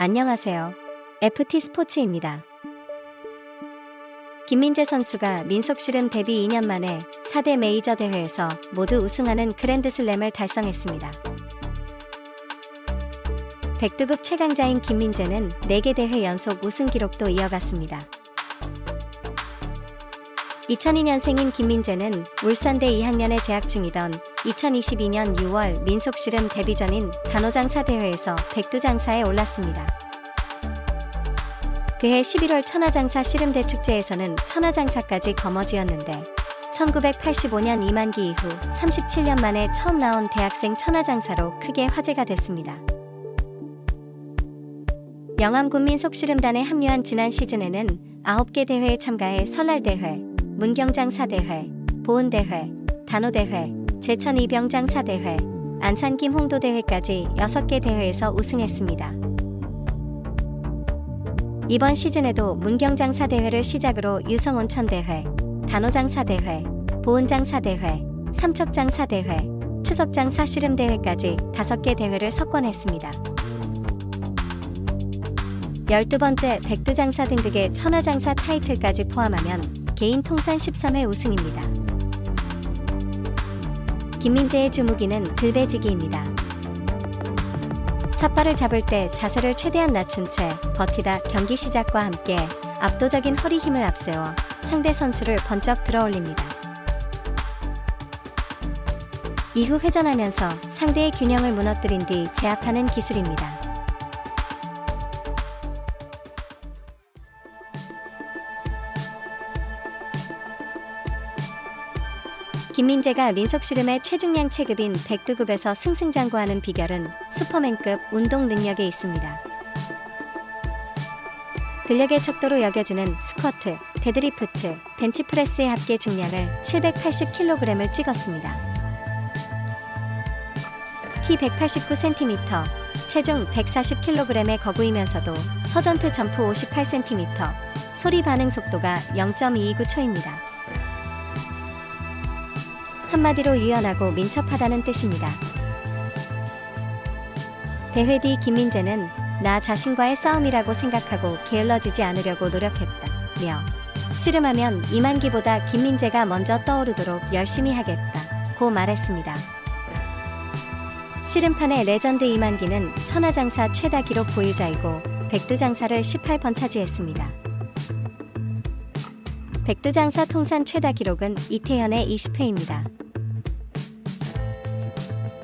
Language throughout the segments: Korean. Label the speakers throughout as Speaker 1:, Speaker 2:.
Speaker 1: 안녕하세요. FT 스포츠입니다. 김민재 선수가 민속씨름 데뷔 2년 만에 4대 메이저 대회에서 모두 우승하는 그랜드슬램을 달성했습니다. 백두급 최강자인 김민재는 4개 대회 연속 우승 기록도 이어갔습니다. 2002년생인 김민재는 울산대 2학년에 재학 중이던 2022년 6월 민속씨름 데뷔전인 단호장사 대회에서 백두장사에 올랐습니다. 그해 11월 천하장사 씨름대 축제에서는 천하장사까지 거머쥐었는데 1985년 이만기 이후 37년 만에 처음 나온 대학생 천하장사로 크게 화제가 됐습니다. 영암군민 속씨름단에 합류한 지난 시즌에는 9개 대회에 참가해 설날대회, 문경장사대회, 보은대회, 단호대회, 제천이병장사대회, 안산김 홍도대회까지 6개 대회에서 우승했습니다. 이번 시즌에도 문경장사대회를 시작으로 유성온천대회, 단호장사대회, 보은장사대회, 삼척장사대회, 추석장사씨름대회까지 5개 대회를 석권했습니다. 12번째 백두장사 등극의 천하장사 타이틀까지 포함하면 개인 통산 13회 우승입니다. 김민재의 주무기는 들배지기입니다. 삿발을 잡을 때 자세를 최대한 낮춘 채 버티다 경기 시작과 함께 압도적인 허리 힘을 앞세워 상대 선수를 번쩍 들어 올립니다. 이후 회전하면서 상대의 균형을 무너뜨린 뒤 제압하는 기술입니다. 김민재가 민속씨름의 최중량 체급인 백두급에서 승승장구하는 비결은 슈퍼맨급 운동 능력에 있습니다. 근력의 척도로 여겨지는 스쿼트, 데드리프트, 벤치프레스의 합계 중량을 780kg을 찍었습니다. 키 189cm, 체중 140kg에 거구이면서도 서전트 점프 58cm, 소리 반응 속도가 0.229초입니다. 한마디로 유연하고 민첩하다는 뜻입니다. 대회 뒤 김민재는 나 자신과의 싸움이라고 생각하고 게을러지지 않으려고 노력했다며 씨름하면 이만기보다 김민재가 먼저 떠오르도록 열심히 하겠다고 말했습니다. 씨름판의 레전드 이만기는 천하장사 최다 기록 보유자이고 백두장사를 18번 차지했습니다. 백두장사 통산 최다 기록은 이태현의 20회입니다.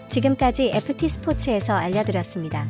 Speaker 1: 지금까지 FT 스포츠에서 알려드렸습니다.